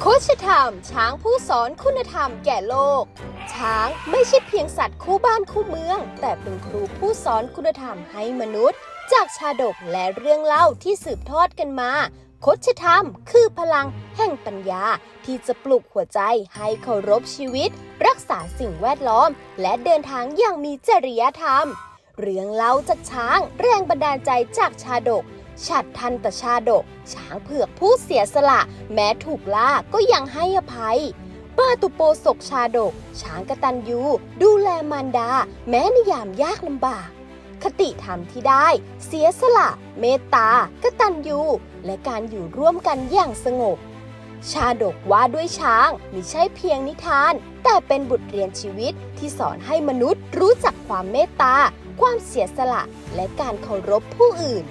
โคชธรรม ช้างผู้สอนคุณธรรมแก่โลก ช้างไม่ใช่เพียงสัตว์คู่บ้านคู่เมือง แต่เป็นครูผู้สอนคุณธรรมให้มนุษย์ จากชาดกและเรื่องเล่าที่สืบทอดกันมาโคชธรรม คือพลังแห่งปัญญาที่จะปลุกหัวใจให้เคารพชีวิต รักษาสิ่งแวดล้อม และเดินทางอย่างมีจริยธรรม เรื่องเล่าจากช้าง แรงบันดาลใจจากชาดก ฉัดทันตชาดก ช้างเผือกผู้เสียสละ แม้ถูกล่าก็ยังให้อภัยปาตุโปศกชาดก ช้างกตัญญูดูแลมารดา แม้ในยามยากลำบาก คติธรรมที่ได้ เสียสละ เมตตากตัญญูและการอยู่ร่วมกันอย่างสงบ ชาดกว่าด้วยช้างไม่ใช่เพียงนิทาน แต่เป็นบทเรียนชีวิตที่สอนให้มนุษย์รู้จักความเมตตา ความเสียสละ และการเคารพผู้อื่น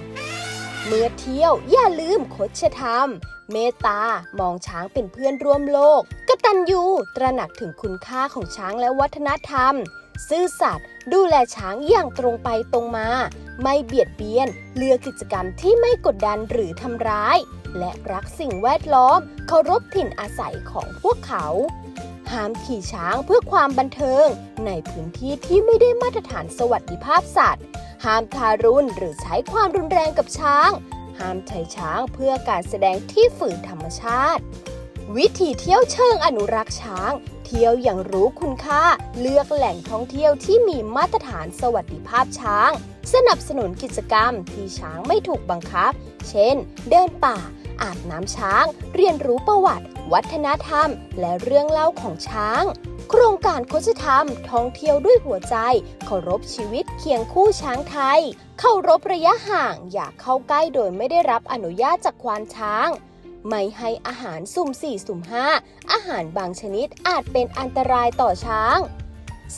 เมื่อเที่ยวอย่าลืมคดชธรรม เมตตามองช้างเป็นเพื่อนร่วมโลก กตัญญูตระหนักถึงคุณค่าของช้างและวัฒนธรรม ซื่อสัตย์ดูแลช้างอย่างตรงไปตรงมา ไม่เบียดเบียน เลือกกิจกรรมที่ไม่กดดันหรือทำร้าย และรักสิ่งแวดล้อม เคารพถิ่นอาศัยของพวกเขาห้ามขี่ช้างเพื่อความบันเทิง ในพื้นที่ที่ไม่ได้มาตรฐานสวัสดิภาพสัตว์ ห้ามทารุณหรือใช้ความรุนแรงกับช้าง ห้ามใช้ช้างเพื่อการแสดงที่ฝืนธรรมชาติ วิธีเที่ยวเชิงอนุรักษ์ช้าง เที่ยวอย่างรู้คุณค่า เลือกแหล่งท่องเที่ยวที่มีมาตรฐานสวัสดิภาพช้าง สนับสนุนกิจกรรมที่ช้างไม่ถูกบังคับ เช่น เดินป่า อาบน้ำช้าง เรียนรู้ประวัติ วัฒนธรรม และเรื่องเล่าของช้าง โครงการโคชธรรม ท่องเที่ยวด้วยหัวใจ เคารพชีวิตเคียงคู่ช้างไทยเคารพระยะห่างอย่าเข้าใกล้โดยไม่ได้รับอนุญาตจากควานช้างไม่ให้อาหารสุ่มสี่สุ่มห้าอาหารบางชนิดอาจเป็นอันตรายต่อช้าง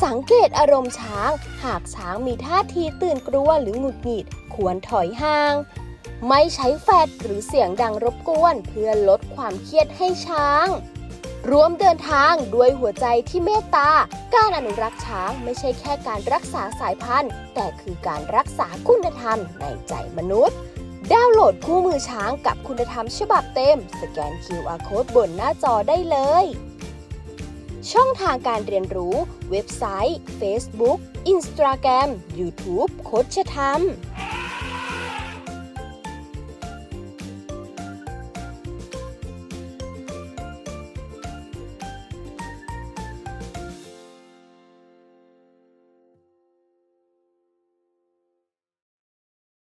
สังเกตอารมณ์ช้าง หากช้างมีท่าทีตื่นกลัวหรือหงุดหงิด ควรถอยห่าง ไม่ใช้แฟดหรือเสียงดังรบกวน เพื่อลดความเครียดให้ช้าง ร่วมเดินทางด้วยหัวใจที่เมตตา การอนุรักษ์ช้างไม่ใช่แค่การรักษาสายพันธุ์ แต่คือการรักษาคุณธรรมในใจมนุษย์ ดาวน์โหลดคู่มือช้างกับคุณธรรมฉบับเต็ม สแกน QR Code บนหน้าจอได้เลย ช่องทางการเรียนรู้ เว็บไซต์ Facebook Instagram YouTube โคชธรรม